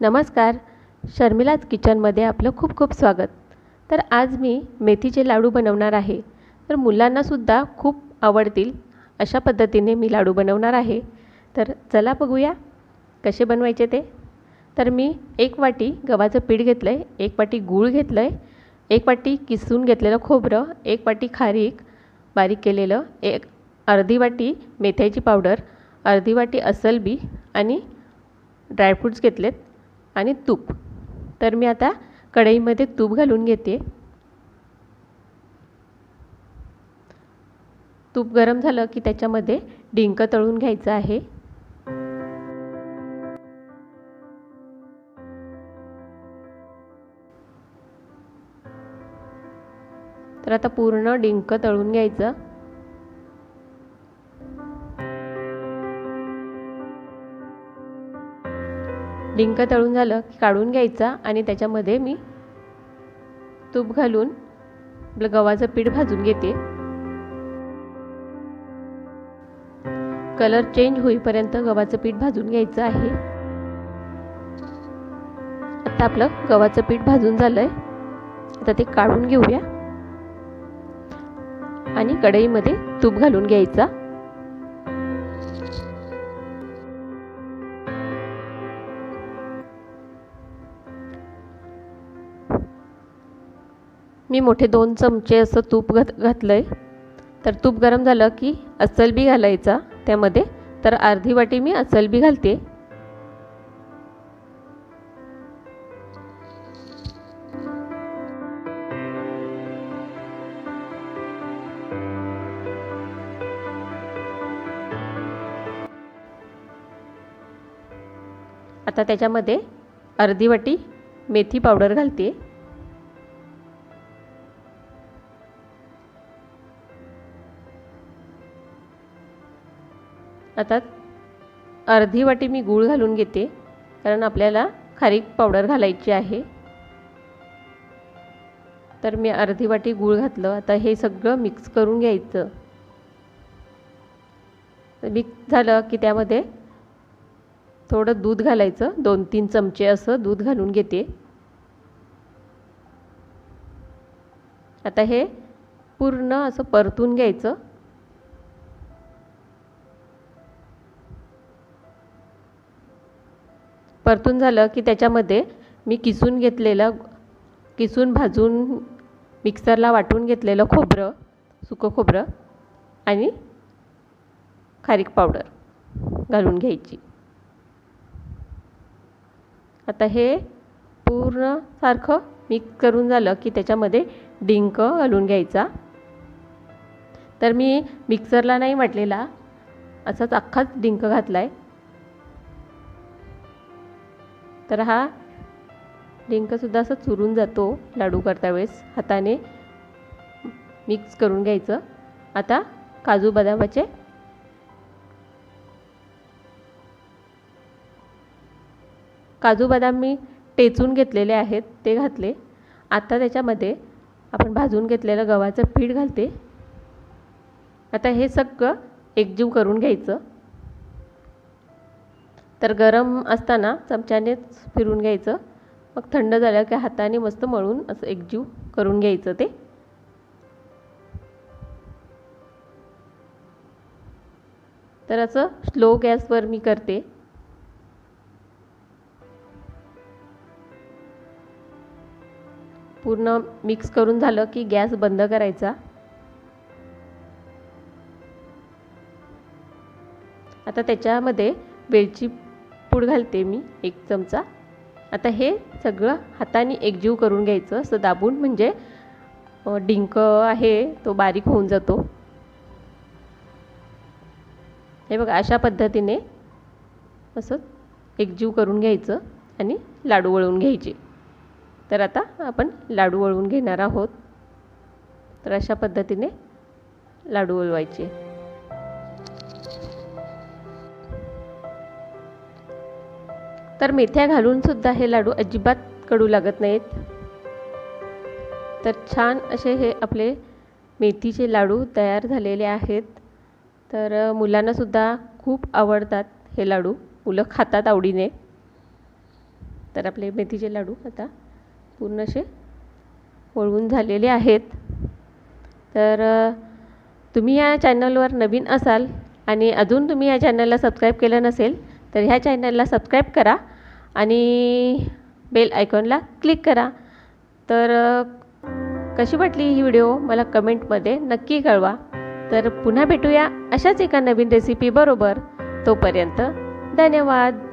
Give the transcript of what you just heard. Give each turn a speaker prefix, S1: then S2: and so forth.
S1: नमस्कार. शर्मिलाज किचनमध्ये आपलं खूप खूप स्वागत. तर आज मी मेथीचे लाडू बनवणार आहे. तर मुलांनासुद्धा खूप आवडतील अशा पद्धतीने मी लाडू बनवणार आहे. तर चला बघूया कसे बनवायचे ते. तर मी एक वाटी गव्हाचं पीठ घेतलं आहे एक वाटी गूळ घेतलं आहे एक वाटी किसून घेतलेलं खोबरं एक वाटी खारीक बारीक केलेलं एक अर्धी वाटी मेथ्याची पावडर अर्धी वाटी असलबी आणि ड्रायफ्रूट्स घेतलेत. आणि तूप. तर मी आता कढईमध्ये तूप घालून घेते. तूप गरम झालं की त्याच्यामध्ये डिंक तळून घ्यायचं आहे. तर आता पूर्ण डिंक तळून घ्यायचं. डिंक तळून झालं की काढून घ्यायचा आणि त्याच्यामध्ये मी तूप घालून आपलं गव्हाचं पीठ भाजून घेते. कलर चेंज होईपर्यंत गव्हाचं पीठ भाजून घ्यायचं आहे. आता आपलं गव्हाचं पीठ भाजून झालंय. आता ते काढून घेऊया. आणि कढईमध्ये तूप घालून घ्यायचा. मी मोठे दोन चमचे असं तूप घात घातलं आहे तर तूप गरम झालं की असलबी घालायचा त्यामध्ये. तर अर्धी वाटी मी असलबी घालते. आता त्याच्यामध्ये अर्धी वाटी मेथी पावडर घालते. आता अर्धी वाटी मी गूळ घालून घेते कारण आपल्याला खारीक पावडर घालायची आहे. तर मी अर्धी वाटी गूळ घातलं आता हे सगळं मिक्स करून घ्यायचं. मिक्स झालं की त्यामध्ये थोडं दूध घालायचं दोन तीन चमचे असं दूध घालून घेते. आता हे पूर्ण असं परतून घ्यायचं. परतून झालं की त्याच्यामध्ये मी किसून घेतलेलं किसून भाजून मिक्सरला वाटून घेतलेलं खोबरं सुकं खोबरं आणि खारीक पावडर घालून घ्यायची. आता हे पूर्ण सारखं मिक्स करून झालं की त्याच्यामध्ये डिंक घालून घ्यायचा. तर मी मिक्सरला नाही वाटलेला असाच अख्खाच डिंक घातला आहे तर हा डिंकसुद्धा असं चुरून जातो लाडू करता वेळेस. हाताने मिक्स करून घ्यायचं. आता काजू बदामाचे काजू बदाम मी टेचून घेतलेले आहेत ते घातले. आता त्याच्यामध्ये आपण भाजून घेतलेलं गव्हाचं पीठ घालते. आता हे सगळं एकजीव करून घ्यायचं. तर गरम असताना चमच्यानेच फिरून घ्यायचं. मग थंड झालं की हाताने मस्त मळून असं एकजीव करून घ्यायचं ते. तर असं स्लो गॅसवर मी करते. पूर्ण मिक्स करून झालं की गॅस बंद करायचा. आता त्याच्यामध्ये वेलची पूड घालते मी एक चमचा. आता हे सगळं हाताने एकजीव करून घ्यायचं. असं दाबून म्हणजे डिंक आहे तो बारीक होऊन जातो. हे बघा अशा पद्धतीने असं एकजीव करून घ्यायचं आणि लाडू वळवून घ्यायचे. तर आता आपण लाडू वळवून घेणार आहोत. तर अशा पद्धतीने लाडू वळवायचे. तर मेथ्या घालूनसुद्धा हे लाडू अजिबात कडू लागत नाहीत. तर छान असे हे आपले मेथीचे लाडू तयार झालेले आहेत. तर मुलांनासुद्धा खूप आवडतात हे लाडू. मुलं खातात आवडीने. तर आपले मेथीचे लाडू आता पूर्ण असे वळवून झालेले आहेत. तर तुम्ही या चॅनलवर नवीन असाल आणि अजून तुम्ही या चॅनलला सबस्क्राईब केलं नसेल तर ह्या चॅनलला सबस्क्राईब करा आणि बेल आयकॉनला क्लिक करा. तर कशी वाटली ही व्हिडिओ? मला कमेंटमध्ये नक्की कळवा. तर पुन्हा भेटूया अशाच एका नवीन रेसिपीबरोबर तोपर्यंत धन्यवाद.